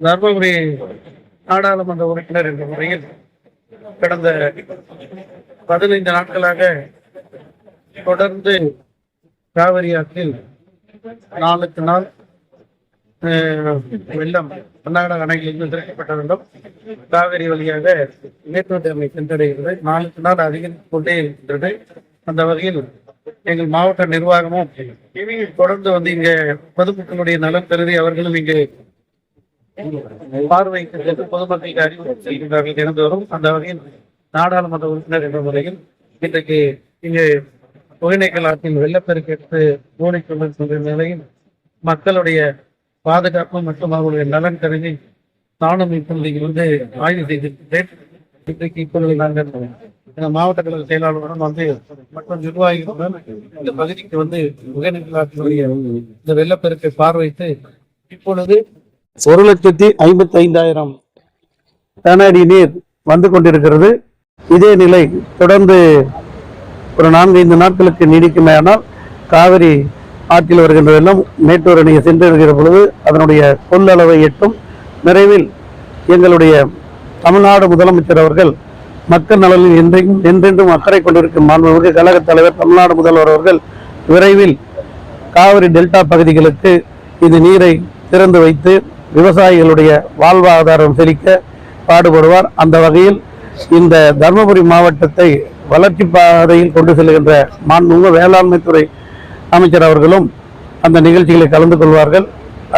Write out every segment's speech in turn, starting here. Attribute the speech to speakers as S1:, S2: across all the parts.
S1: தர்மபுரி நாடாளுமன்ற உறுப்பினர் என்ற முறையில் கடந்த பதினைந்து நாட்களாக தொடர்ந்து காவிரி ஆற்றில் நாளுக்கு நாள் வெள்ளம் கர்நாடக அணையிலிருந்து திறக்கப்பட்ட வெள்ளம் காவிரி வழியாக மேட்டூர் டேமை சென்றடைகிறது. நாளுக்கு நாள் அதிகரித்துக் கொண்டே இருக்கின்றது. அந்த வகையில் எங்கள் மாவட்ட நிர்வாகமும் தொடர்ந்து வந்து இங்க பொதுமக்களுடைய நலன் கருதி அவர்களும் இங்கு பார்வைக்கு பொதுமக்களுக்கு அறிவுறுத்தி செய்கின்றார்கள் தினந்தோறும். அந்த வகையில் நாடாளுமன்ற உறுப்பினர் என்ற முறையில் இன்றைக்கு இங்கே ஒகேனக்கல் ஆற்றில் வெள்ளப்பெருக்கெடுத்து ஓடிக்கொண்டிருக்கின்ற நிலையில் மக்களுடைய பாதுகாப்பு மற்றும் அவர்களுடைய நலன் கருதி நானும் இப்பொழுது வந்து ஆய்வு செய்திருக்கிறேன். இன்றைக்கு இப்பொழுது நாங்கள் இந்த மாவட்ட கழக செயலாளருடன் வந்து மற்றும் நிர்வாகிகளுடன் இந்த பகுதிக்கு வந்து ஒகேனக்கல் ஆற்றினுடைய இந்த வெள்ளப்பெருக்கை பார்வைத்து இப்பொழுது ஒரு லட்சத்தி ஐம்பத்தி ஐந்தாயிரம் கனஅடி நீர் வந்து கொண்டிருக்கிறது. இதே நிலை தொடர்ந்து ஒரு நான்கு ஐந்து நாட்களுக்கு நீடிக்குமேயானால் காவிரி ஆற்றில் வருகின்ற வெள்ளம் மேட்டூர் அணையை சென்றிருக்கிற பொழுது அதனுடைய கொள்ளளவை எட்டும். விரைவில் எங்களுடைய தமிழ்நாடு முதலமைச்சர் அவர்கள் மக்கள் நலனில் என்றைக்கும் என்றென்றும் அக்கறை கொண்டிருக்கும் மாண்புமிகு கழகத் தலைவர் தமிழ்நாடு முதல்வர் அவர்கள் விரைவில் காவிரி டெல்டா பகுதிகளுக்கு இந்த நீரை திறந்து வைத்து விவசாயிகளுடைய வாழ்வாதாரம் செழிக்க பாடுபடுவார். அந்த வகையில் இந்த தருமபுரி மாவட்டத்தை வளர்ச்சி பாதையில் கொண்டு செல்கின்ற மாண்புமிகு வேளாண்மைத்துறை அமைச்சர் அவர்களும் அந்த நிகழ்ச்சிகளில் கலந்து கொள்வார்கள்.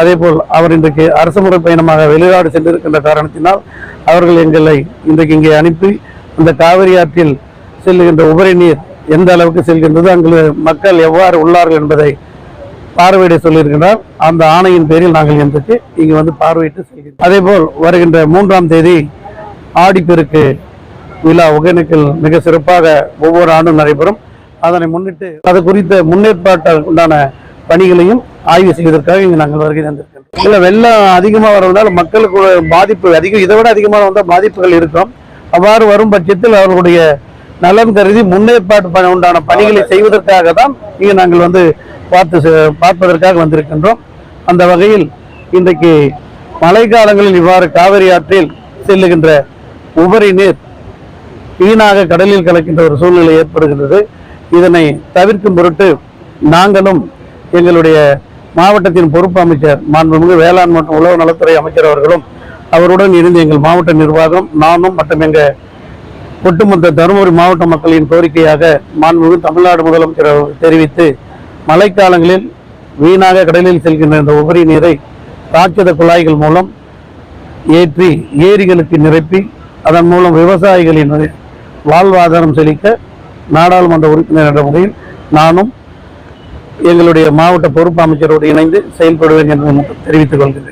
S1: அதேபோல் அவர் இன்றைக்கு அரசுமுறை பயணமாக வெளிநாடு சென்றிருக்கின்ற காரணத்தினால் அவர்கள் எங்களை இன்றைக்கு இங்கே அனுப்பி அந்த காவிரி ஆற்றில் செல்லுகின்ற உபரி நீர் எந்த அளவுக்கு செல்கின்றது அங்கு மக்கள் எவ்வாறு உள்ளார்கள் என்பதை பார்வையிட சொல்லியிருக்கிறார் அந்த ஆணையின் பேரில் நாங்கள் இன்றைக்கு இங்கு வந்து பார்வையிட்டு செல்கிறோம். அதேபோல் வருகின்ற மூன்றாம் தேதி ஆடிப்பெருக்கு விழா ஒகேனக்கல் மிக சிறப்பாக ஒவ்வொரு ஆண்டும் நடைபெறும். அதனை முன்னிட்டு அது குறித்த முன்னேற்பாட்டு உண்டான பணிகளையும் ஆய்வு செய்வதற்காக இங்கு நாங்கள் வருகை தந்திருக்கிறோம் வெள்ளம் அதிகமாக வருவதால் மக்களுக்கு பாதிப்பு அதிகம் இதை விட அதிகமாக வந்தால் பாதிப்புகள் இருக்கும். அவ்வாறு வரும் பட்சத்தில் அவர்களுடைய நலன் கருதி முன்னேற்பாட்டு பணி உண்டான பணிகளை செய்வதற்காக தான் இங்கு நாங்கள் வந்து பார்த்து செ- பார்ப்பதற்காக வந்திருக்கின்றோம். அந்த வகையில் இன்றைக்கு மழைக்காலங்களில் இவ்வாறு காவிரி ஆற்றில் செல்லுகின்ற உபரி நீர் வீணாக கடலில் கலக்கின்ற ஒரு சூழ்நிலை ஏற்படுகின்றது. இதனை தவிர்க்கும் பொருட்டு நாங்களும் எங்களுடைய மாவட்டத்தின் பொறுப்பு அமைச்சர் மாண்புமிகு வேளாண் மற்றும் உழவு நலத்துறை அமைச்சர் அவர்களும் அவருடன் இருந்து எங்கள் மாவட்ட நிர்வாகம் நானும் மற்றும் எங்கள் ஒட்டுமொத்த தருமபுரி மாவட்ட மக்களின் கோரிக்கையாக மாண்புமிகு தமிழ்நாடு முதலமைச்சர் தெரிவித்து மழைக்காலங்களில் வீணாக கடலில் செல்கின்ற இந்த உபரி நீரை ராட்சத குழாய்கள் மூலம் ஏற்றி ஏரிகளுக்கு நிரப்பி அதன் மூலம் விவசாயிகளின் வாழ்வாதாரம் செழிக்க நாடாளுமன்ற உறுப்பினர் என்ற முறையில் நானும் எங்களுடைய மாவட்ட பொறுப்பு அமைச்சரோடு இணைந்து செயல்படுவேன் என்று தெரிவித்துக் கொள்கிறேன்.